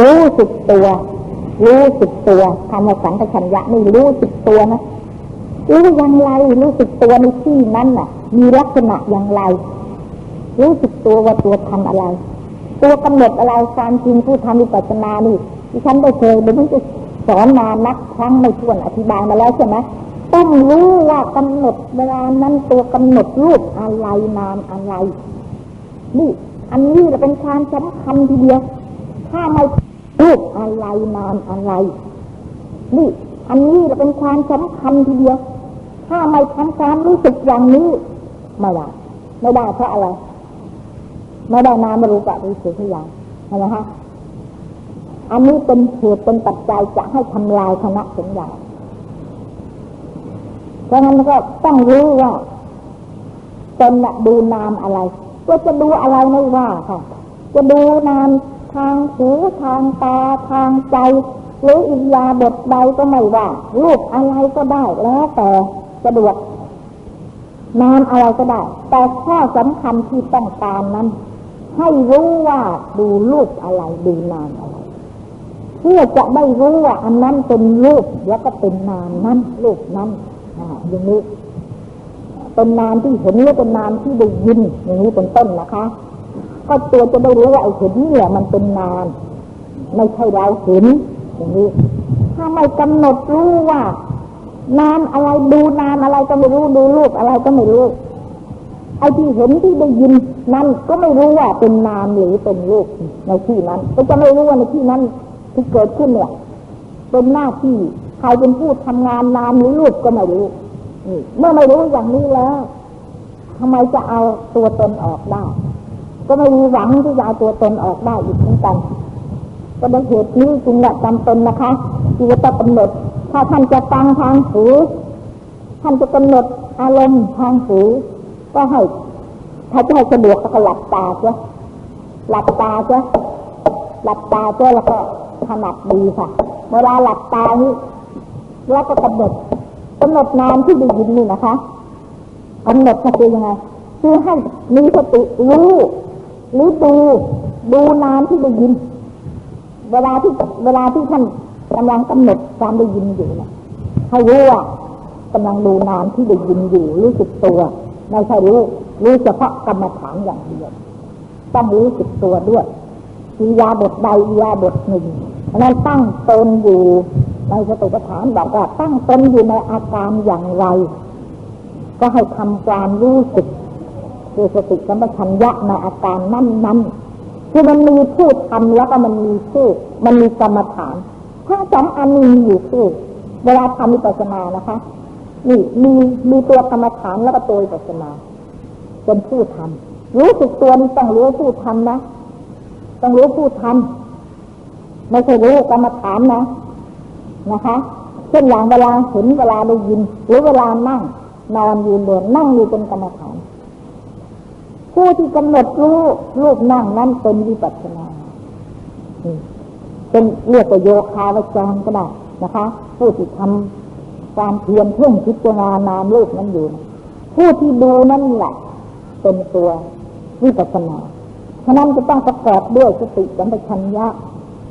รู้สึกตัว รู้สึกตัวคำว่าสังขชัญญะนี่รู้สึกตัวนะรู้อย่างไรรู้สึกตัวในที่นั้นน่ะ มีลักษณะอย่างไร รู้สึกตัวว่าตัวทำอะไร ตัวกำหนดอะไรการจริงผู้ทำวิปัสสนานี่ดิฉันได้เคยเดี๋ยวมันจะสอนมานักครั้งไม่ถ้วนอธิบายมาแล้วใช่ไหมต้องรู้ว่ากำหนดเวลานั้นตัวกำหนดรูปอะไรนามอะไร นี่ อันนี้จะเป็นความสำคัญทีเดียว ถ้าไม่รูปอะไรนามอะไร นี่ อันนี้จะเป็นความสำคัญทีเดียว ถ้าไม่ทำความรู้สึกอย่างนี้ไม่ได้ไม่ได้เพราะอะไร ไม่ได้นามรูปะรู้สึกทุกอย่างใช่ไหมคะอันนี้เป็นเหตุเป็นปัจจัยจะให้ทำลายคณะสงฆ์ใหญ่เพราะงั้นก็ต้องรู้ว่าตนดูนามอะไร ก็จะดูอะไรไม่ว่าค่ะ จะดูนามทางหูทางตาทางใจ หรืออิยาบทใดก็ไม่ว่ารูปอะไรก็ได้แล้วแต่สะดวกนามอะไรก็ได้ แต่ข้อสำคัญที่ต้องการนั้น ให้รู้ว่าดูรูปอะไรดูนามอะไรเพื่อจะได้รู้ว่าอันนั้นเป็นรูปแล้วก็เป็นนามนั้นรูปนั้นอ่าอย่างนี้ เป็นนามที่เห็นหรือเป็นนามที่ได้ยินอย่างนี้เป็นต้นนะคะ ก็ตัวจะได้รู้ว่าไอ้เห็นเนี่ยมันเป็นนามไม่ใช่เราเห็นอย่างนี้ ถ้าไม่กำหนดรู้ว่านามอะไรดูนามอะไรก็ไม่รู้ดูรูปอะไรก็ไม่รู้ไอ้ที่เห็นที่ได้ยินนั่นก็ไม่รู้ว่าเป็นนามหรือเป็นรูปในที่นั้น ก็จะไม่รู้ว่าในที่นั้นที่เกิดขึ้นเนี่ยเป็นหน้าที่ใครเป็นผู้ทำงานนามหรือรูปก็ไม่รู้ นี่ เมื่อไม่รู้อย่างนี้แล้วทำไมจะเอาตัวตนออกได้ ก็ไม่มีหวังที่จะเอาตัวตนออกได้อีกเหมือนกัน ก็ด้วยเหตุนี้จึงจำเป็นนะคะที่จะกำหนด ถ้าท่านจะฟังทางหูท่านจะกำหนดอารมณ์ทางหูก็ให้ถ้าจะให้สะดวกก็หลับตาเจ้ะหลับตาเจ้ะหลับตาเจ้ะแล้วก็ถนัดดีค่ะ เวลาหลับตานี่แล้วก็กำหนด กำหนดนามที่ได้ยินนี่นะคะกำหนดคือยังไง คือให้มีสติรู้หรือดูดูนามที่ได้ยิน เวลาที่เวลาที่ท่านกำลังกำหนดการได้ยินอยู่นะให้รู้ว่ากำลังดูนามที่ได้ยินอยู่รู้สึกตัวไม่ใช่รู้รู้เฉพาะกรรมฐานอย่างเดียวต้องรู้สึกตัวด้วยอิยาบทใดอิยาบทหนึ่งนั้นตั้งตนอยู่ ในสติปัฏฐานบอกว่าตั้งตนอยู่ในอาการอย่างไร ก็ให้ทำความรู้สึกคือสติสัมปชัญญะในอาการนั้นนั้นคือมันมีผู้ทำแล้วก็มันมีผู้มันมีกรรมฐานทั้งสองอันนี้มีอยู่คู่เวลาทำวิปัสสนานะคะ นี่มีมีตัวกรรมฐานแล้วก็ตัววิปัสสนาเป็นผู้ทำรู้สึกตัวนี่ต้องรู้ผู้ทำนะ ต้องรู้ผู้ทำไม่ใช่รู้กรรมฐานนะ นะคะเช่นอย่างเวลาเห็นเวลาได้ยิน หรือเวลานั่ง นอนยืนเดินนั่งอยู่เป็นกรรมฐานผู้ที่กำหนดรู้รูปนั่งนั้นเป็นวิปัสสนาเป็นเรียกว่าโยคาวจรก็ได้นะคะ ผู้ที่ทำการเพียรเพ่งพิจารณานามรูปนั้นอยู่ ผู้ที่ดูนั่นแหละเป็นตัววิปัสสนาฉะนั้นจะต้องประกอบด้วยสติสัมปชัญญะ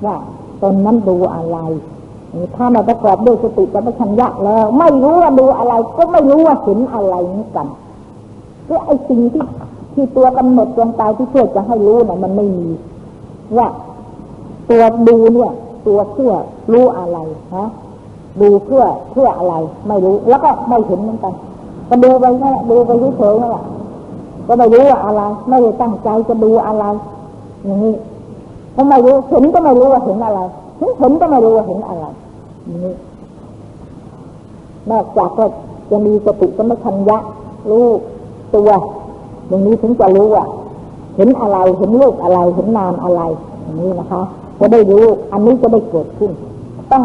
ว่าตนนั้นดูอะไร ถ้ามาประกอบด้วยสติสัมปชัญญะแล้ว ไม่รู้ว่าดูอะไร ก็ไม่รู้ว่าเห็นอะไรนี่กันก็ไอ้สิ่งที่ที่ตัวกำหนดดวงตาที่เพื่อจะให้รู้เนี่ยมันไม่มี ว่า ตัวดูเนี่ย ตัวเพื่อรู้อะไรฮะดูเพื่อเพื่ออะไร ไม่รู้ แล้วก็ไม่เห็นเหมือนกันก็ดูไปแค่ดูไปเฉยๆนั่นแหละก็ไม่รู้ว่าอะไร ไม่ได้ตั้งใจจะดูอะไร อย่างนี้ก็ไม่รู้เห็นก็ไม่รู้ว่าเห็นอะไร เห็นเห็นก็ไม่รู้ว่าเห็นอะไรนี้นอกจากก็จะมีสติสมัชัญญะรู้ตัวอย่างนี้ถึงจะรู้ว่าเห็นอะไรเห็นรูปอะไรเห็นนามอะไร อย่างนี้นะคะจะได้รู้อันนี้จะได้เกิดขึ้น ต้อง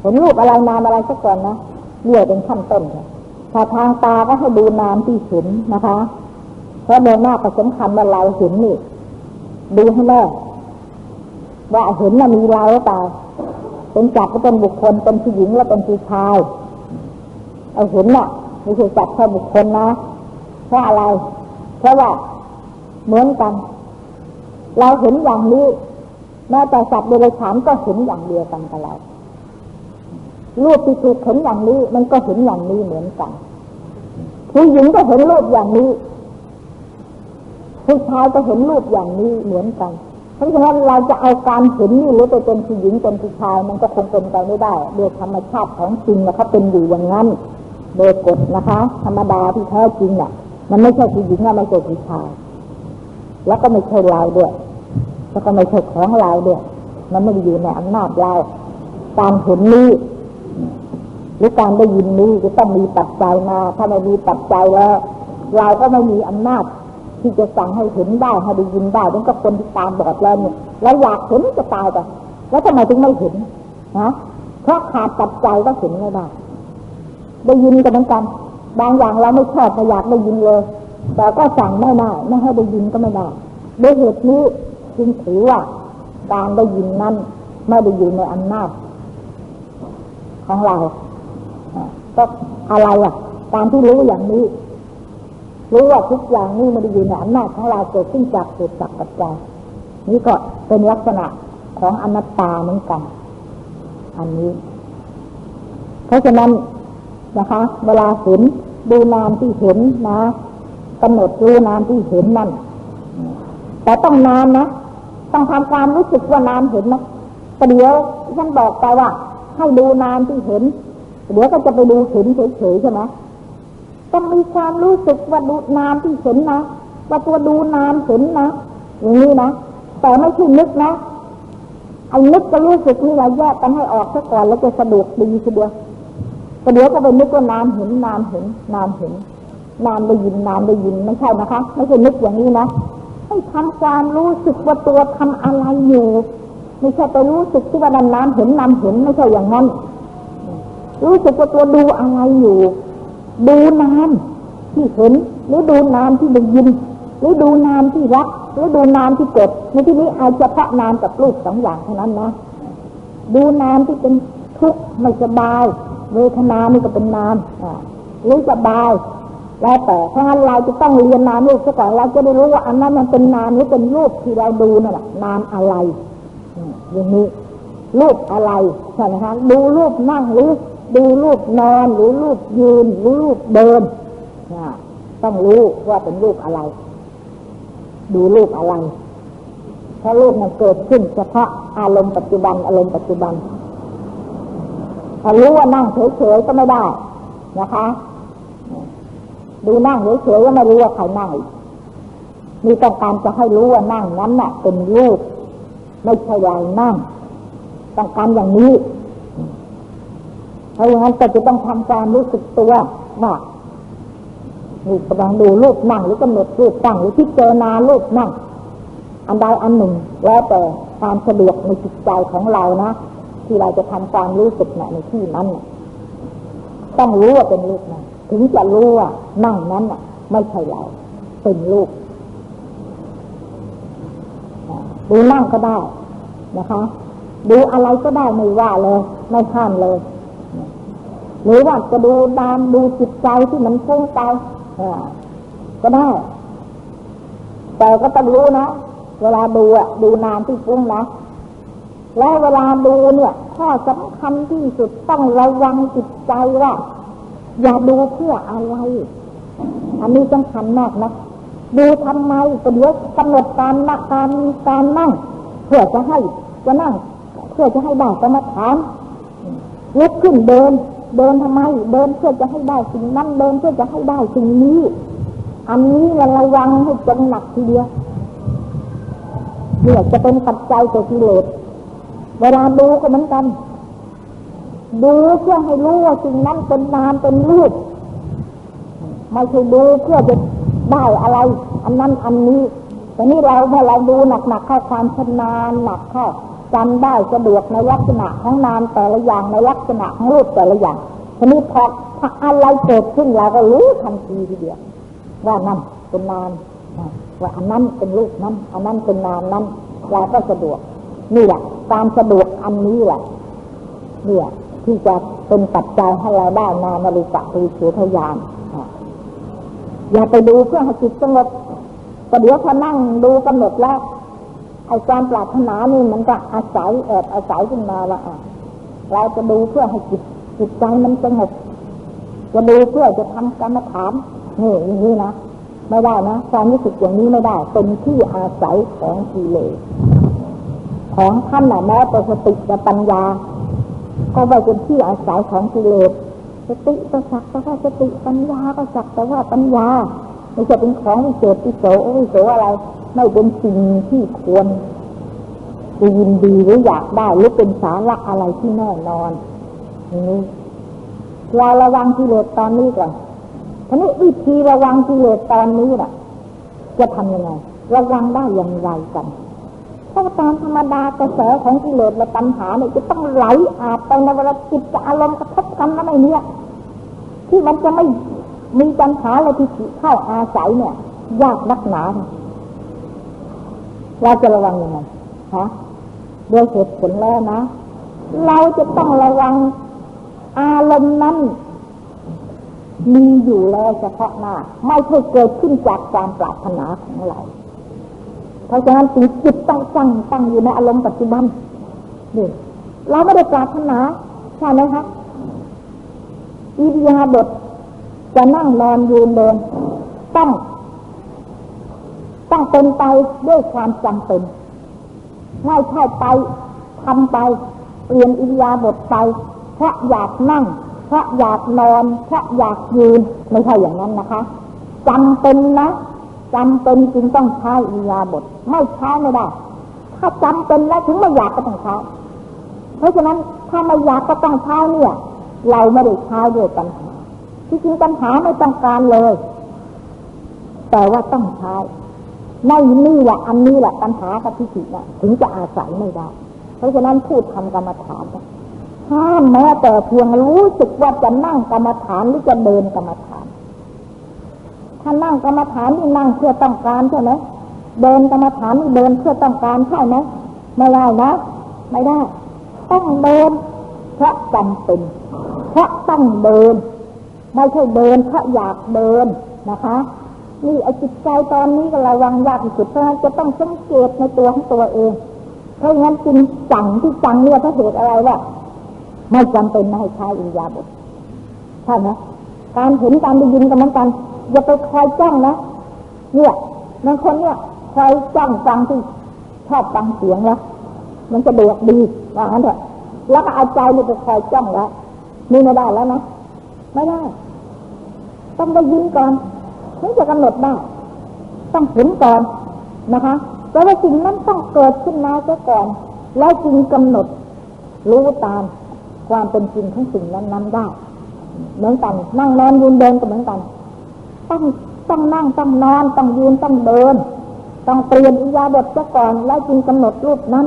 เห็นรูปอะไรนามอะไรสักก่อนนะเรียกเป็นขั้นต้นค่ะถ้าทางตาก็ให้ดูนามที่เห็นนะคะ เพราะโดยหน้าก็สำคัญว่าเราเห็นนี่ดูให้แน่ ว่าเห็นน่ะมีเราหรือเปล่าเป็นจักก็เป็นบุคคลเป็นผู้หญิงและเป็นผู้ชายเอาเห็นน่ะไม่ใช่จักแค่บุคคลนะเพราะอะไร เพราะว่าเหมือนกัน เราเห็นอย่างนี้แม้แต่สัตว์เดรัจฉานก็เห็นอย่างเดียวกันกับเรารูปที่ถูกเห็นอย่างนี้ มันก็เห็นอย่างนี้เหมือนกันผู้หญิงก็เห็นรูปอย่างนี้ผู้ชายก็เห็นรูปอย่างนี้เหมือนกัน เพราะฉะนั้นเราจะเอาการเห็นนี่หรือไปเป็นผู้หญิงเป็นผู้ชายมันก็คงเป็นไปไม่ได้โดยธรรมชาติของจริงนะเขาเป็นอยู่อย่างนั้นโดยกฎนะคะ ธรรมดาที่แท้จริงเนี่ยมันไม่ใช่ผู้หญิงและไม่ใช่ผู้ชาย แล้วก็ไม่ใช่เราด้วย แล้วก็ไม่ใช่ของเราด้วยมันไม่ได้อยู่ในอำนาจเราการเห็นนี้หรือการได้ยินนี้จะต้องมีปัจจัยมา ถ้าไม่มีปัจจัยแล้ว เราก็ไม่มีอำนาจ ที่จะสั่งให้เห็นได้ให้ได้ยินได้นั่นก็คนที่ตามบอดแล้วเนี่ยเราอยากเห็นจะตายไปแล้วทำไมถึงไม่เห็นนะเพราะขาดปัจจัยก็เห็นไม่ได้ได้ยินกันเหมือนกัน บางอย่างเราไม่ชอบไม่อยากได้ยินเลย แต่ก็สั่งไม่ได้ไม่ให้ได้ยินก็ไม่ได้ด้วยเหตุนี้จึงถือว่าการได้ยินนั้นไม่ได้อยู่ในอำนาจของเราก็อะไรอะ การที่รู้อย่างนี้ รู้ว่าทุกอย่างนี้มันอยู่ในอำนาจของเราเกิดขึ้นจากเหตุจากปัจจัยนี่ก็เป็นลักษณะของอนัตตาเหมือนกัน อันนี้ เพราะฉะนั้นนะคะ เวลาเห็นดูนามที่เห็นนะกำหนดรู้นามที่เห็นนั่น แต่ต้องนานนะ ต้องทำความรู้สึกว่านามเห็นนะประเดี๋ยวฉันบอกไปว่า ให้ดูนามที่เห็น เดี๋ยวก็จะไปดูเห็นเฉยๆใช่ไหม ต้องมีความรู้สึกว่าดูนามที่เห็นนะ ว่าตัวดูนามเห็นนะอย่างนี้นะแต่ไม่ใช่นึกนะไอ้นึกก็รู้สึกนี่เราแยกกันให้ออกซะก่อนแล้วจะสะดวกดีทีเดียวประเดี๋ยวก็ไปนึกว่านามเห็นนามเห็นนามเห็นนามได้ยินนามได้ยินไม่ใช่นะคะ ไม่ใช่นึกอย่างนี้นะให้ทำความรู้สึกว่าตัวทำอะไรอยู่ไม่ใช่ไปรู้สึกที่ว่านามนามเห็นนามเห็นไม่ใช่อย่างนั้น รู้สึกว่าตัวดูอะไรอยู่ ดูนามที่เห็นหรือดูนามที่ได้ยินหรือดูนามที่รักหรือดูนามที่เกิดในที่นี้เอาเฉพาะนามกับรูปสองอย่างเท่านั้นนะดูนามที่เป็นทุกข์ไม่สบายเวทนานี่ก็เป็นนามหรือสบายแล้วแต่ถ้างั้นเราจะต้องเรียนนามรูปซะก่อนเราจะได้รู้ว่าอันนั้นมันเป็นนามหรือเป็นรูปที่เราดูนั่นแหละนามอะไรอย่างนี้รูปอะไรใช่ไหมคะดูรูปนั่งหรือ ดูรูปนอนหรือรูปยืนหรือรูปเดินต้องรู้ว่าเป็นรูปอะไร ดูรูปอะไรถ้ารูปมันเกิดขึ้น เฉพาะอารมณ์ปัจจุบัน อารมณ์ปัจจุบันถ้ารู้ว่านั่งเฉยๆก็ไม่ได้นะคะ ดูนั่งเฉยๆก็ไม่รู้ว่าใครนั่งมีต้องการจะให้รู้ว่านั่งนั้นน่ะ เป็นรูป ไม่ใช่เรานั่ง ต้องการอย่างนี้ เพราะอย่างนั้นก็จะต้องทำการรู้สึกตัวว่านี่กำลังดูรูปนั่งหรือกำหนดรูปตั้งหรือพิจารณารูปนั่ง อันใดอันหนึ่ง แล้วแต่ความสะดวกในจิตใจของเรานะที่เราจะทำความรู้สึกในที่นั้นต้องรู้ว่าเป็นรูปนะถึงจะรู้ว่านั่งนั้นน่ะไม่ใช่เราเป็นรูปดูนั่งก็ได้นะคะ ดูอะไรก็ได้ไม่ว่าเลย ไม่ข้ามเลย หรือว่าจะดูดามดูจิตใจที่มันฟุ้งไปก็ได้ แต่ก็ต้องรู้นะ เวลาดูอะ ดูนามที่ฟุ้งนะ แล้วเวลาดูเนี่ย ข้อสำคัญที่สุดต้องระวังจิตใจว่า อย่าดูเพื่ออะไร อันนี้สำคัญมากนะดูทำไมก็เดี๋ยวกำหนดการนักการการนั่ง เพื่อจะให้จะนั่ง เพื่อจะให้ได้กรรมฐานลุกขึ้นเดิน เดินทำไม เดินเพื่อจะให้ได้สิ่งนั้นเดินเพื่อจะให้ได้สิ่งนี้ อันนี้เราระวังให้จงหนักทีเดียวเนี่ยจะเป็นปัจจัยต่อกิเลสเวลาดูก็เหมือนกัน ดูเพื่อให้รู้ว่าสิ่งนั้นเป็นนามเป็นรูปไม่ใช่ดูเพื่อจะได้อะไร อันนั้นอันนี้แต่นี่เราเมื่อเราดูหนักๆเข้าความชำนาญหนักเข้า จำได้สะดวกในลักษณะของนามแต่ละอย่างในลักษณะของรูปแต่ละอย่างทีนี้พออะไรเกิดขึ้นเราก็รู้ทันทีทีเดียวว่านั่นเป็นนามว่าอันนั้นเป็นรูปนั้นอันนั้นเป็นนามนั้นเราก็สะดวก นี่แหละการสะดวกอันนี้แหละเนี่ยที่จะเป็นปัจจัยให้เราได้นานาฬิกาตือเสือพยานอย่าไปดูเพื่อให้จิตสงบประเดี๋ยวพอนั่งดูกำหนดแล้ว ไอ้ความปรารถนานี่มันก็อาศัยแอบอาศัยขึ้นมาว่าอะเราจะดูเพื่อให้จิตจิตใจมันสงบจะดูเพื่อจะทำกรรมฐานนี่อย่างนี้นะไม่ได้นะความรู้สึกอย่างนี้ไม่ได้ เป็นที่อาศัยของกิเลสของท่านน่ะแม้แต่สติและปัญญา ก็ไปเป็นที่อาศัยของกิเลสสติก็สักแต่ว่าสติปัญญาก็สักแต่ว่าปัญญาไม่ใช่เป็นของวิเศษวิโสวิโสอะไร ไม่เป็นสิ่งที่ควรจะยินดีหรืออยากได้หรือเป็นสาระอะไรที่แน่นอนนี่เราระวังกิเลสตอนนี้ก่อนทีนี้วิธีระวังกิเลสตอนนี้น่ะ จะทำยังไง ระวังได้อย่างไรกันเพราะตามธรรมดากระแสของกิเลสและตัณหาเนี่ยจะต้องไหลอาบไปในเวลาจิตกับอารมณ์กระทบกันแล้วไม่เนี่ยที่มันจะไม่มีปัญหาอะไรที่เข้าอาศัยเนี่ย ยากนักหนาเเราจะระวังยังไงฮะโดยเหตุผลแล้วนะ เราจะต้องระวังอารมณ์นั้นมีอยู่แล้วเฉพาะหน้า ไม่ใช่เกิดขึ้นจากความปรารถนาของเรา เพราะฉะนั้นจิตจิตต้องตั้งตั้งอยู่ในอารมณ์ปัจจุบันนี่เราไม่ได้ปรารถนาใช่ไหมคะอิริยาบถจะนั่งนอนยืนเดินต้อง ต้องเป็นไปด้วยความจำเป็นไม่ใช่ไปทำไป เปลี่ยนอิริยาบถไป เพราะอยากนั่ง เพราะอยากนอน เพราะอยากยืน ไม่ใช่อย่างนั้นนะคะจำเป็นนะจำเป็นจึงต้องใช้อิริยาบถไม่ใช้ไม่ได้ ถ้าจำเป็นแล้วถึงไม่อยากก็ต้องใช้เพราะฉะนั้นถ้าไม่อยากก็ต้องใช้เนี่ย เราไม่ได้ใช้ด้วยปัญหาที่จริงปัญหาไม่ต้องการเลย แต่ว่าต้องใช้ ในนี่แหละอันนี้แหละปัญหากับทิฏฐิน่ะ ถึงจะอาศัยไม่ได้ เพราะฉะนั้นพูดทำกรรมฐานห้ามแม้แต่เพียงรู้สึกว่าจะนั่งกรรมฐานหรือจะเดินกรรมฐาน ถ้านั่งกรรมฐานนี่นั่งเพื่อต้องการใช่ไหมเดินกรรมฐานนี่เดินเพื่อต้องการใช่ไหมไม่ได้นะ ไม่ได้ ต้องเดินเพราะจำเป็น เพราะต้องเดิน ไม่ใช่เดินเพราะอยากเดินนะคะ นี่ไอ้จิตใจตอนนี้ก็ระวังยากที่สุดเพราะจะต้องสังเกตในตัวของตัวเองเพราะงั้นจึงจังที่จังเนี่ยเพราะเหตุอะไรวะไม่จำเป็นไม่ให้ใช้อิยาบทใช่ไหมการเห็นการได้ยินกันเหมือนกันอย่าไปคอยจ้องนะเนี่ยบางคนเนี่ยคอยจ้องฟังที่ชอบฟังเสียงแล้วมันจะเดือดดีว่างั้นเถอะแล้วก็เอาใจนี่ไปคอยจ้องแล้วนี่ไม่ได้แล้วนะไม่ได้ ต้องได้ยินก่อน ถึงจะกำหนดได้ ต้องเห็นก่อนนะคะแต่ว่าสิ่งนั้นต้องเกิดขึ้นมาซะก่อน แล้วจึงกำหนดรู้ตามความเป็นจริงของสิ่งนั้นๆได้ เหมือนกัน นั่งนอนยืนเดินก็เหมือนกัน ต้องต้องนั่งต้องนอนต้องยืนต้องเดิน ต้องเปลี่ยนอิยาบทซะก่อนแล้วจึงกำหนดรูปนั้น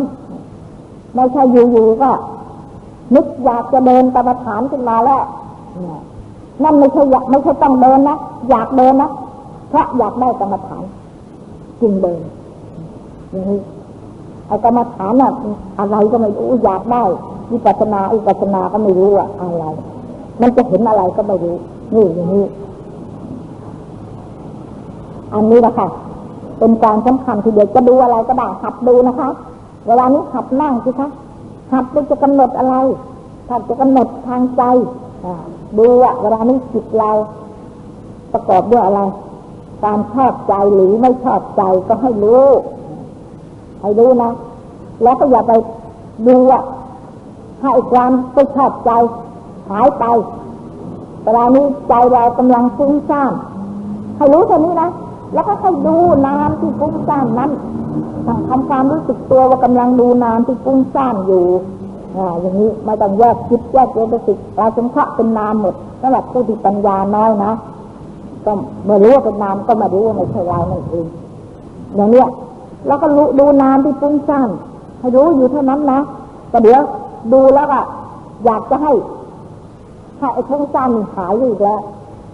ไม่ใช่อยู่ๆก็นึกอยากจะเดินกรรมฐานขึ้นมาแล้วนั่นไม่ใช่อยากไม่ใช่ต้องเดินนะอยากเดินนะ เพราะอยากได้กรรมฐานจึงเดินอย่างนี้ไอ้กรรมฐานน่ะอะไรก็ไม่รู้อยากได้วิปัสนาอุปัสนาก็ไม่รู้อะอะไร มันจะเห็นอะไรก็ไม่รู้นี่อย่างนี้อันนี้นะคะเป็นการสำคัญทีเดียวจะดูอะไรก็ได้หัดดูนะคะ เวลานี้หัดนั่งสิคะหัดจะกำหนดอะไรหัดจะกำหนดทางใจดูว่าเวลานี้จิตเราประกอบด้วยอะไร การชอบใจหรือไม่ชอบใจก็ให้รู้ให้รู้นะ แล้วก็อย่าไปดูว่าให้ความไม่ชอบใจหายไปเวลานี้ใจเรากำลังฟุ้งซ่านให้รู้แค่นี้นะ แล้วก็ให้ดูนามที่ฟุ้งซ่านนั้นต้องทำความรู้สึกตัวว่ากำลังดูนามที่ฟุ้งซ่านอยู่อ่าอย่างนี้ไม่ต้องแยกคิดแยกเจตสิกเราสงเคราะห์เป็นนามหมดสำหรับผู้ที่ปัญญาน้อยนะ ก็เมื่อรู้ว่าเป็นนามก็มารู้ว่าไม่ใช่เรานั่นเองอย่างเนี้ยแล้วก็รู้ดูนามที่ฟุ้งซ่านให้รู้อยู่เท่านั้นนะแต่เดี๋ยวดูแล้วก็อยากจะให้ให้ไอ้ฟุ้งซ่านหายอีกแล้ว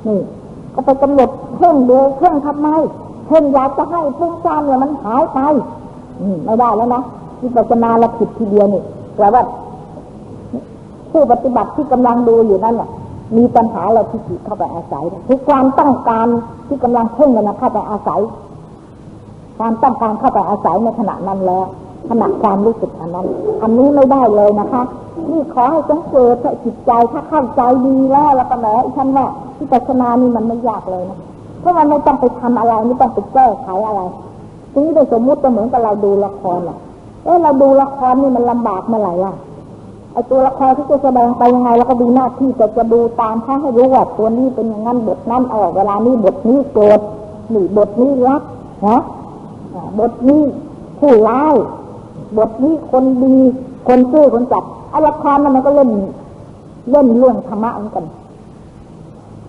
นี่ ก็ไปกำหนดเพ่งดูเพ่งทำไมเพ่งอยากจะให้ฟุ้งซ่านเนี่ยมันหายไปไม่ได้แล้วนะที่ปัจนาเราผิดทีเดียวนี่แปลว่าผู้ปฏิบัติที่กำลังดูอยู่นั่นแหละ มีปัญหาเราที่จิตเข้าไปอาศัยคือความต้องการที่กำลังเพ่งกันนะเข้าไปอาศัย ความต้องการเข้าไปอาศัยในขณะนั้นแล้วขณะความรู้สึกอันนั้น อันนี้ไม่ได้เลยนะคะ นี่ขอให้สังเกตจิตใจถ้าเข้าใจดีแล้วแล้วก็แหมฉันว่าที่ปัสนานี่มันไม่ยากเลยนะเพราะมันไม่ต้องไปทำอะไรไม่ต้องไปแก้ไขอะไรทีนี้โดยสมมุติก็เหมือนกับเราดูละครแหละเออเราดูละครนี่มันลำบากเมื่อไหร่ล่ะ ไอตัวละครที่จะแสดงไปยังไงเราก็ดูหน้าที่แต่จะดูตามเขาให้รู้ว่าตัวนี้เป็นอย่างนั้นบทนั้นออกเวลานี้บทนี้โกรธหนี่บทนี้รักนะบทนี้ผู้ร้ายบทนี้คนดีคนซื่อคนจัดไอละครมันก็เล่นเล่นเรื่องธรรมะเหมือนกัน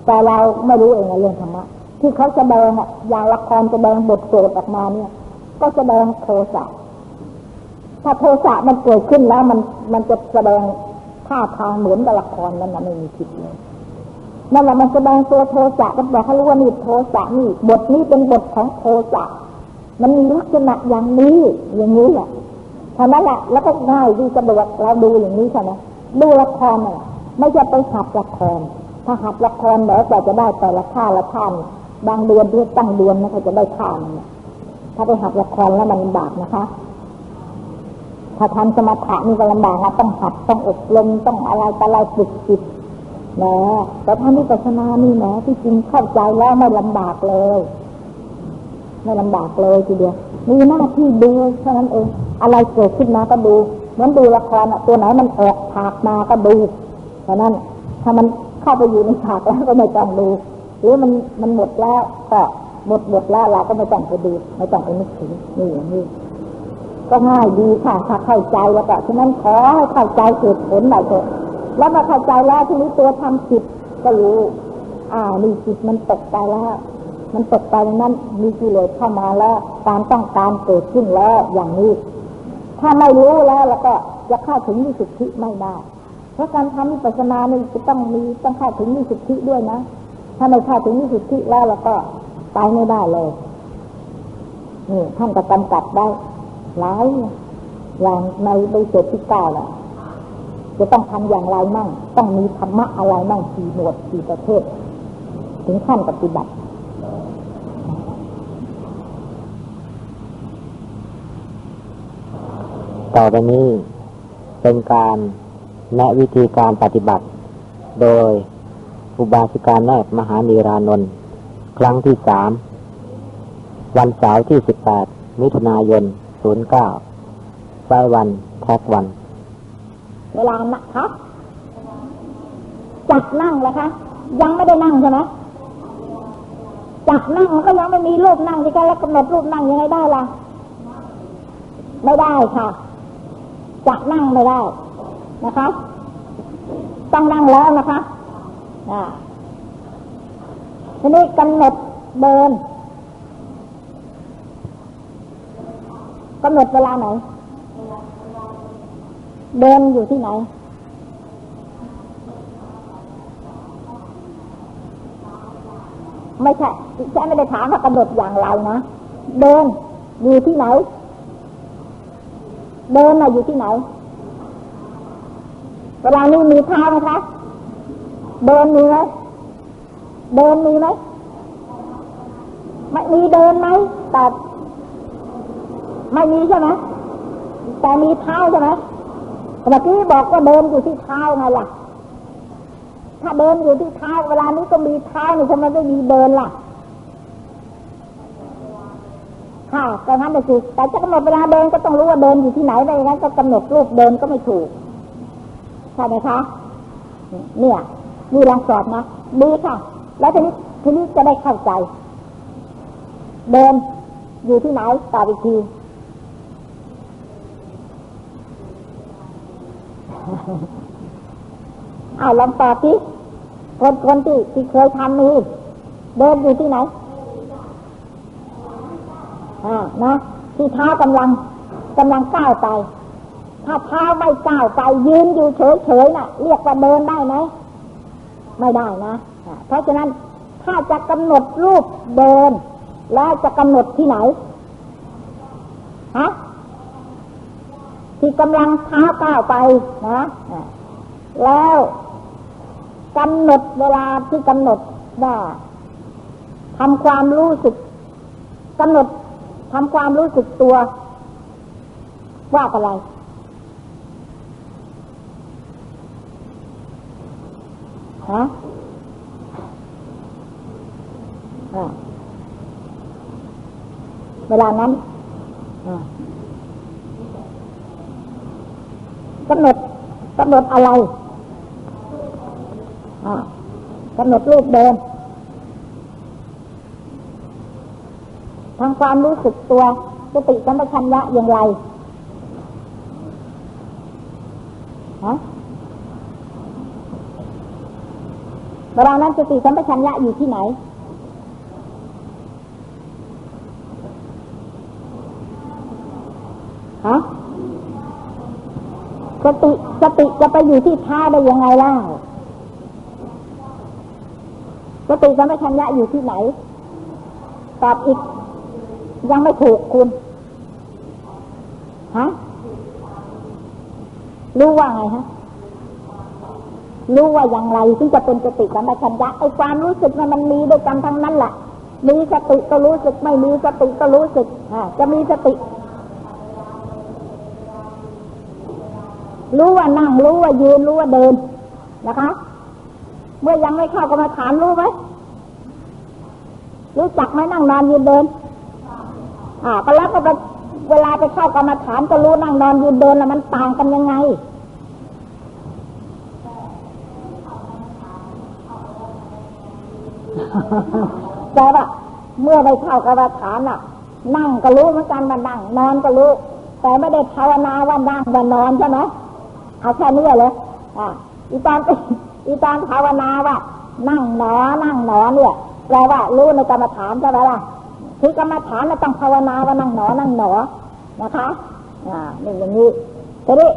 แต่เราไม่รู้เองเรื่องธรรมะที่เขาแสดงอะอย่างละครแสดงบทโกรธออกมาเนี่ย ก็แสดงโทสะ ถ้าโทสะมันเกิดขึ้นแล้วมันมันจะแสดงท่าทางเหมือนกับละครนั่นนะไม่มีผิดเลยนั่นแหละมันแสดงตัวโทสะก็บอกเขารู้ว่านี่โทสะนี่บทนี้เป็นบทของโทสะมันมีลักษณะอย่างนี้ อย่างนี้แหละท่านั้นแหละแล้วก็ง่ายดีสะดวกเราดูอย่างนี้ใช่ไหมดูละครน่ะไม่ใช่ไปหัดละครถ้าหัดละครแล้วจะได้แต่ละค่าละท่านบางเดือนที่ตั้งเดือนนะเขาจะได้ค่านถ้าไปหัดละครแล้วมันบากนะคะ ถ้าทำสมถะนี่ก็ลำบากนะต้องหัดต้องอบรมต้องอะไรต่อะไรฝึกจิตนะแต่ถ้านี่ปัสนานี่นะที่จริงเข้าใจแล้วไม่ลำบากเลย ไม่ลำบากเลยทีเดียวมีหน้าที่ดูเท่านั้นเอง อะไรเกิดขึ้นมาก็ดูเหมือนดูละครตัวไหนมันออกฉากมาก็ดูเพราะนั้น ถ้ามันเข้าไปอยู่ในฉากแล้วก็ไม่ต้องดูหรือมันมันหมดแล้วก็หมดหมดแล้วเราก็ไม่ต้องไปดูไม่ต้องไปนึกถึงนี่อย่างนี้ ก็ง่ายดีค่ะถ้าเข้าใจแล้วก็ฉะนั้นขอให้เข้าใจเหตุผลหน่อยเถอะแล้วมาเข้าใจแล้วทีนี้ตัวทำผิดก็รู้ อ่านี่จิตมันตกไปแล้ว มันตกไปนั้น มีกิเลสเข้ามาแล้วการต้องการเกิดขึ้นแล้วอย่างนี้ ถ้าไม่รู้แล้วแล้วก็จะเข้าถึงวิสุทธิไม่ได้เพราะการทำวิปัสสนานี่จะต้องมีต้องเข้าถึงวิสุทธิด้วยนะถ้าไม่เข้าถึงวิสุทธิแล้วแล้วก็ไปไม่ได้เลยนี่ท่านก็กำกับได้ หลายอย่างในใบเสร็จที่เก้าแหละจะต้องทำอย่างไรมั่ง ต้องมีธรรมะอะไรมั่งสี่หมวดสี่ประเภทถึงขั้นปฏิบัติต่อไปนี้เป็นการแนะวิธีการปฏิบัติ โดยอุบาสิกาแนบมหานีรานนท์ครั้งที่สาม วันเสาร์ที่สิบแปดมิถุนายน ศูนย์เก้าไฟวันแท็กวัน เวลานะคะจัดนั่งแล้วคะ ยังไม่ได้นั่งใช่ไหมจัดนั่งมันก็ยังไม่มีรูปนั่งที่กันแล้วกำหนดรูปนั่งยังไงได้ล่ะ ไม่ได้ค่ะจัดนั่งไม่ได้นะคะ ต้องนั่งแล้วนะคะอ่าทีนี้กำหนดเดิน กำหนดเวลาไหน เดินอยู่ที่ไหน ไม่ใช่ใช่ไม่ได้ถามว่ากำหนดอย่างไรนะ เดินอยู่ที่ไหน เดินน่ะอยู่ที่ไหน เวลานี้มีเท้าไหมคะ เดินมีไหมเดินมีไหมไม่มีเดินไหมแต่ ไม่มีใช่ไหมแต่มีเท้าใช่ไหมเมื่อกี้บอกว่าเดินอยู่ที่เท้าไงล่ะ ถ้าเดินอยู่ที่เท้าเวลานี้ก็มีเท้านี่ทำไมไม่มีเดินล่ะค่ะก็งั้นเลยสิแต่จะกำหนดเวลาเดินก็ต้องรู้ว่าเดินอยู่ที่ไหนไม่งั้นก็กำหนดรูปเดินก็ไม่ถูกใช่ไหมคะเนี่ยนี่ลองสอบนะดีค่ะ แล้วทีนี้ทีนี้จะได้เข้าใจ เดินอยู่ที่ไหนตอบอีกที เอาลองตอบสิคนคนที่ที่เคยทำมีเดินอยู่ที่ไหนอ่านะที่เท้ากำลังกำลังก้าวไป ถ้าเท้าไม่ก้าวไปยืนอยู่เฉยๆน่ะ เรียกว่าเดินได้ไหมไม่ได้นะเพราะฉะนั้นถ้าจะกำหนดรูปเดิน แล้วจะกำหนดที่ไหนฮะ ที่กำลังเท้าก้าวไปนะแล้วกำหนดเวลาที่กำหนดว่าทำความรู้สึกกำหนดทำความรู้สึกตัว ว่าอะไรฮะเวลานั้นอ่า กำหนดกำหนดอะไรอ่ากำหนดรูปเดินทางความรู้สึกตัวสติสัมปชัญญะอย่างไรฮะเวลานั้นสติสัมปชัญญะอยู่ที่ไหน ฮะ สติสติจะไปอยู่ที่เท้าได้ยังไงเล่าสติสัมปชัญญะอยู่ที่ไหน ตอบอีก ยังไม่ถูกคุณฮะรู้ว่าไงฮะรู้ว่าอย่างไรถึงจะเป็นสติสัมปชัญญะไอ้ความรู้สึกนั้นมันมีด้วยกันทั้งนั้นแหละมีสติก็รู้สึกไม่มีสติก็รู้สึกอ่าจะมีสติ รู้ว่านั่งรู้ว่ายืนรู้ว่าเดินนะคะ เมื่อยังไม่เข้ากรรมฐานรู้ไหมรู้จักไหมนั่งนอนยืนเดิน อ่าก็แล้วก็เวลาไปเข้ากรรมฐานก็รู้นั่งนอนยืนเดินแล้วมันต่างกันยังไงแต่ว่าเมื่อไปเข้ากรรมฐานอะ นั่งก็รู้เหมือนกันว่านั่ง นอนก็รู้ แต่ไม่ได้ภาวนาว่านั่งว่านอนใช่ไหม เอาแค่นี้เลยอ่าอีตอนอีตอนภาวนาว่า นั่งหนอ นั่งหนอเนี่ยแปลว่ารู้ในกรรมฐานใช่ไหมล่ะคือกรรมฐานเราต้องภาวนาว่านั่งหนอ นั่งหนอ นะคะ อ่านี่อย่างนี้ทีนี้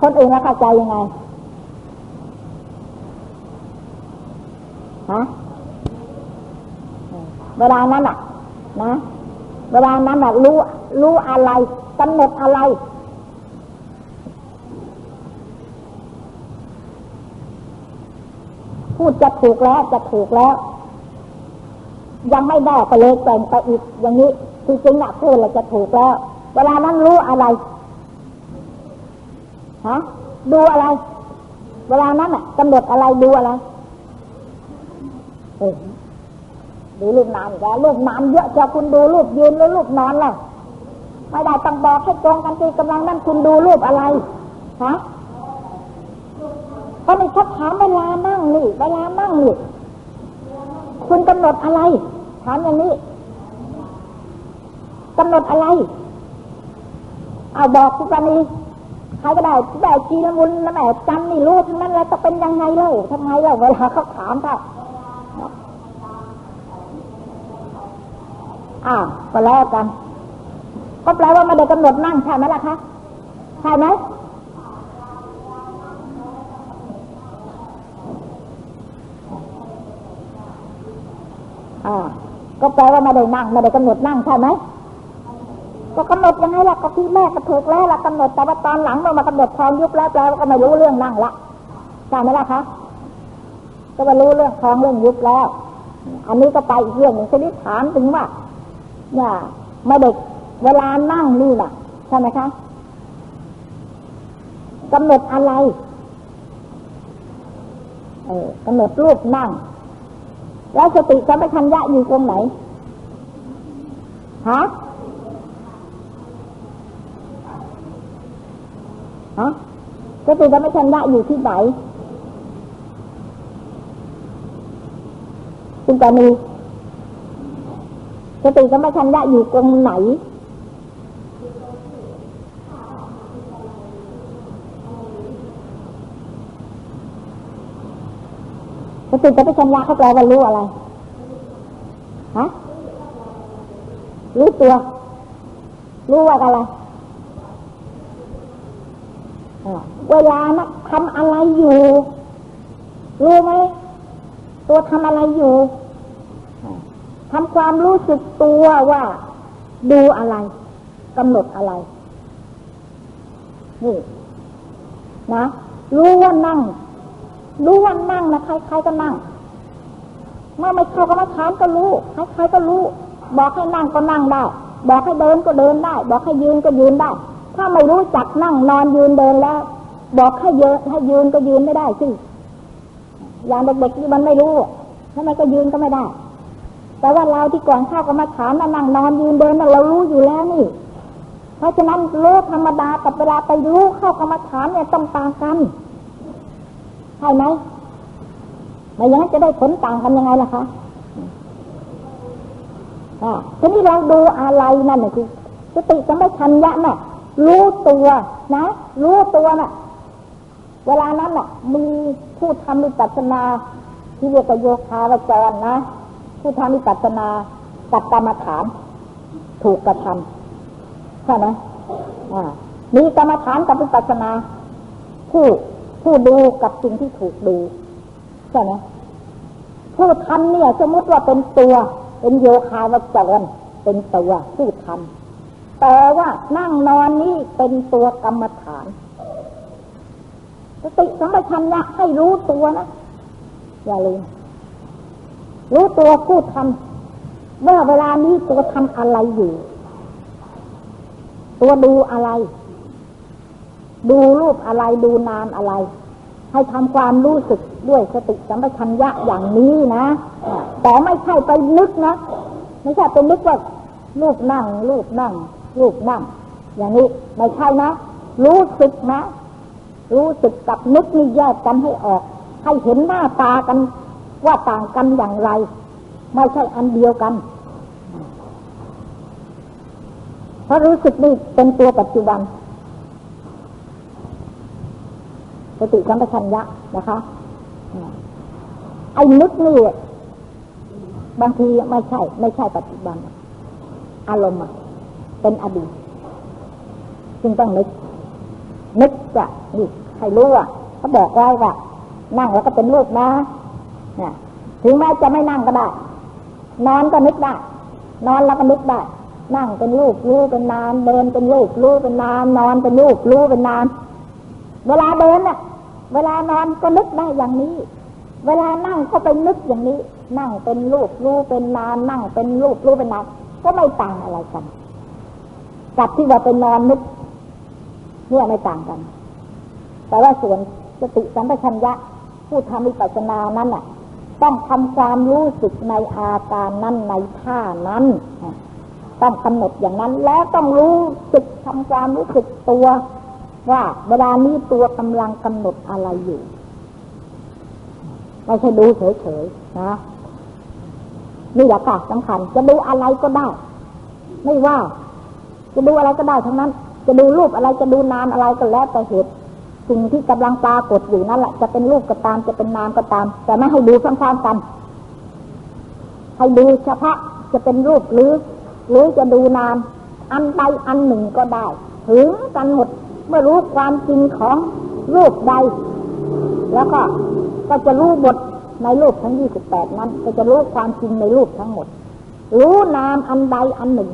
คนอื่นเข้าใจยังไงฮะเวลานั้นอะ นะ เวลานั้นอะรู้ รู้อะไรกำหนดอะไร พูดจะถูกแล้วจะถูกแล้ว ยังไม่ได้ก็เลยแต่งไปอีกอย่างนี้คือจริงอะพูดแล้วจะถูกแล้ว เวลานั้นรู้อะไรฮะดูอะไร เวลานั้นอะกำหนดอะไรดูอะไรเออดูรูปนามอีกแล้วรูปนามเยอะจะคุณดูรูปยืนหรือรูปนอนล่ะไม่ได้ต้องบอกให้ตรงกันทีกำลังนั่นคุณดูรูปอะไรฮะ ก็ไม่ชัดถามเวลานั่งนี่เวลานั่งนี่คุณกำหนดอะไร ถามอย่างนี้กำหนดอะไรเอาบอกคุณปานีใครก็ได้แต่จีละมุนนะแม่จำนี่รู้ทั้งนั้นแล้วจะเป็นยังไงเล่าทำไมเล่าเวลาเขาถามค่ะอ้าวก็แล้วกัน ก็แปลว่าไม่ได้กำหนดนั่งใช่ไหมล่ะคะ ใช่ไหม อ่าก็แปลว่าไม่ได้นั่งไม่ได้กำหนดนั่งใช่ไหมก็กำหนดยังไงล่ะก็ที่แรกก็ถูกแล้วล่ะกำหนดแต่ว่าตอนหลังเมื่อมากำหนดทองยุบแล้วแปลว่าก็ไม่รู้เรื่องนั่งละใช่ไหมล่ะคะก็มารู้เรื่องทองเรื่องยุบแล้ว อันนี้ก็ไปอีกเรื่องหนึ่งชนิดถามถึงว่าเนี่ยม่ได้เวลานั่งนี่น่ะใช่ไหมคะกำหนดอะไร เออกำหนดรูปนั่ง แล้วสติสัมปชัญญะอยู่ตรงไหนฮะฮะสติสัมปชัญญะอยู่ที่ไหนคุณจะมีสติสัมปชัญญะอยู่ตรงไหน สติสัมปชัญญะเขาแปลว่ารู้อะไรฮะรู้ตัว รู้ว่าอะไรอ่าเวลานะทำอะไรอยู่ รู้ไหมตัวทำอะไรอยู่ทำความรู้สึกตัวว่า ดูอะไรกำหนดอะไรนี่นะรู้ว่านั่ง รู้ว่านั่งนะใครๆก็นั่ง เมื่อไม่เข้ากรรมฐานก็รู้ใครๆก็รู้ บอกให้นั่งก็นั่งได้ บอกให้เดินก็เดินได้ บอกให้ยืนก็ยืนได้ ถ้าไม่รู้จักนั่งนอนยืนเดินแล้ว บอกให้เยอะให้ยืนก็ยืนไม่ได้สิอย่างเด็กๆที่มันไม่รู้ทำไมก็ยืนก็ไม่ได้ แต่ว่าเราที่ก่อนเข้ากรรมาฐานมานั่งนอนยืนเดินเรารู้อยู่แล้วนี่เพราะฉะนั้นรู้ธรรมดากับเวลาไปรู้เข้ากรรมฐานเนี่ยต้องต่างกัน ใช่ไหมไม่อย่างนั้นจะได้ผลต่างกันยังไงล่ะคะอ่าทีนี้เราดูอะไรนั่นน่ะคือสติสัมปชัญญะน่ะรู้ตัวนะ รู้ตัวน่ะ เวลานั้นน่ะ มีผู้ทำวิปัสสนา ที่เรียกว่าโยคาวจรนะ ผู้ทำวิปัสสนากับกรรมฐาน ถูกกระทำใช่ไหมอ่ามีกรรมฐานกับวิปัสสนา ผู้ ผู้ดูกับสิ่งที่ถูกดูใช่ไหมผู้ทำเนี่ย สมมติว่าเป็นตัว เป็นโยคาวจรเป็นตัวผู้ทำแต่ว่านั่งนอนนี่เป็นตัวกรรมฐานสติสัมปชัญญะให้รู้ตัวนะอย่าลืมรู้ตัวผู้ทำเมื่อเวลานี้ตัวทำอะไรอยู่ ตัวดูอะไร ดูรูปอะไรดูนามอะไร ให้ทำความรู้สึกด้วยสติสัมปชัญญะอย่างนี้นะ แต่ไม่ใช่ไปนึกนะ ไม่ใช่ไปนึกว่ารูปนั่งรูปนั่งรูปนั่ง อย่างนี้ไม่ใช่นะ รู้สึกนะ รู้สึกกับนึกนี่แยกกันให้ออก ให้เห็นหน้าตากันว่าต่างกันอย่างไร ไม่ใช่อันเดียวกันเพราะรู้สึกนี่เป็นตัวปัจจุบัน สติสัมปชัญญะนะคะไอ้นึกนี่บางทีไม่ใช่ ไม่ใช่ปัจจุบัน อารมณ์เป็นอดีตจึงต้องนึก นึกจะนี่ให้รู้ว่าเขาบอกไว้ว่า นั่งแล้วก็เป็นรูปนะเนี่ยถึงแม้จะไม่นั่งก็ได้ นอนก็นึกได้ นอนแล้วก็นึกได้ นั่งเป็นรูปรู้เป็นนานเดินเป็นรูปรู้เป็นนานนอนเป็นรูปรู้เป็นนาน เวลาเดินน่ะ เวลานอนก็นึกได้อย่างนี้ เวลานั่งก็ไปนึกอย่างนี้ นั่งเป็นรูปรู้เป็นนานนั่งเป็นรูปรู้เป็นนานก็ไม่ต่างอะไรกัน กับที่ว่าเป็นนอนนึกเนี่ยไม่ต่างกัน แต่ว่าส่วนสติสัมปชัญญะผู้ทำวิปัสสนานั้นน่ะ ต้องทำความรู้สึกในอาการนั้นในท่านั้นต้องกำหนดอย่างนั้น แล้วต้องรู้สึกทำความรู้สึกตัว ว่าเวลานี้ตัวกำลังกำหนดอะไรอยู่ไม่ใช่ดูเฉยๆนะนี่แหละค่ะสำคัญ จะดูอะไรก็ได้ ไม่ว่า จะดูอะไรก็ได้ทั้งนั้น จะดูรูปอะไรจะดูนามอะไรก็แล้วแต่เหตุสิ่งที่กำลังปรากฏอยู่นั่นแหละจะเป็นรูปก็ตามจะเป็นนามก็ตาม แต่ไม่ให้ดูซ้ำๆกัน ให้ดูเฉพาะจะเป็นรูปหรือ หรือจะดูนาม อันใดอันหนึ่งก็ได้ ถึงกันหมด เมื่อรู้ความจริงของรูปใด แล้วก็ก็จะรู้บทในรูปทั้งยี่สิบแปดนั้น ก็จะรู้ความจริงในรูปทั้งหมด รู้นามอันใดอันหนึ่ง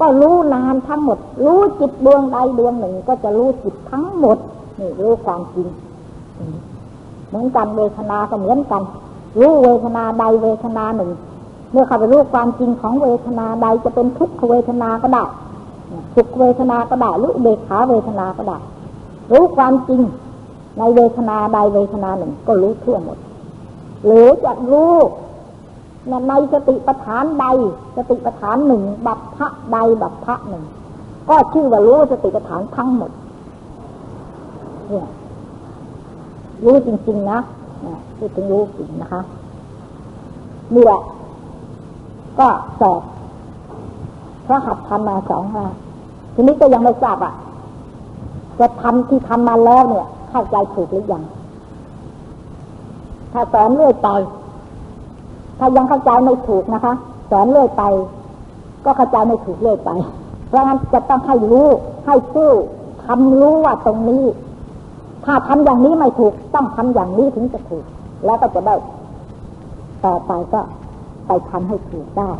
ก็รู้นามทั้งหมด รู้จิตดวงใดดวงหนึ่ง ก็จะรู้จิตทั้งหมดนี่รู้ความจริงเหมือนกันเวทนาก็เหมือนกัน รู้เวทนาใดเวทนาหนึ่ง เมื่อเข้าไปรู้ความจริงของเวทนาใดจะเป็นทุกขเวทนาก็ได้ สุขเวทนาก็ได้หรือเบขาเวทนาก็ได้รู้ความจริงในเวทนาใดเวทนาหนึ่ง ก็รู้ทั่วหมด หรือจะรู้ในสติปัฏฐานใด สติปัฏฐานหนึ่งบัพพะใดบัพพะหนึ่ง ก็ชื่อว่ารู้สติปัฏฐานทั้งหมดเนี่ยรู้จริงๆนะพูดถึงรู้จริงนะคะนี่แหละก็สอบ พระหัตถ์ทำมาสองห้าทีนี้ก็ยังไม่ทราบอะจะทำที่ทำมาแล้วเนี่ย เข้าใจถูกหรือยังถ้าสอนเรื่อยไปถ้ายังเข้าใจไม่ถูกนะคะสอนเรื่อยไป ก็เข้าใจไม่ถูกเรื่อยไป เพราะงั้นจะต้องให้รู้ให้สู้ทำรู้ว่าตรงนี้ ถ้าทำอย่างนี้ไม่ถูก ต้องทำอย่างนี้ถึงจะถูก แล้วก็จะได้ ต่อไปก็ไปทำให้ถูกได้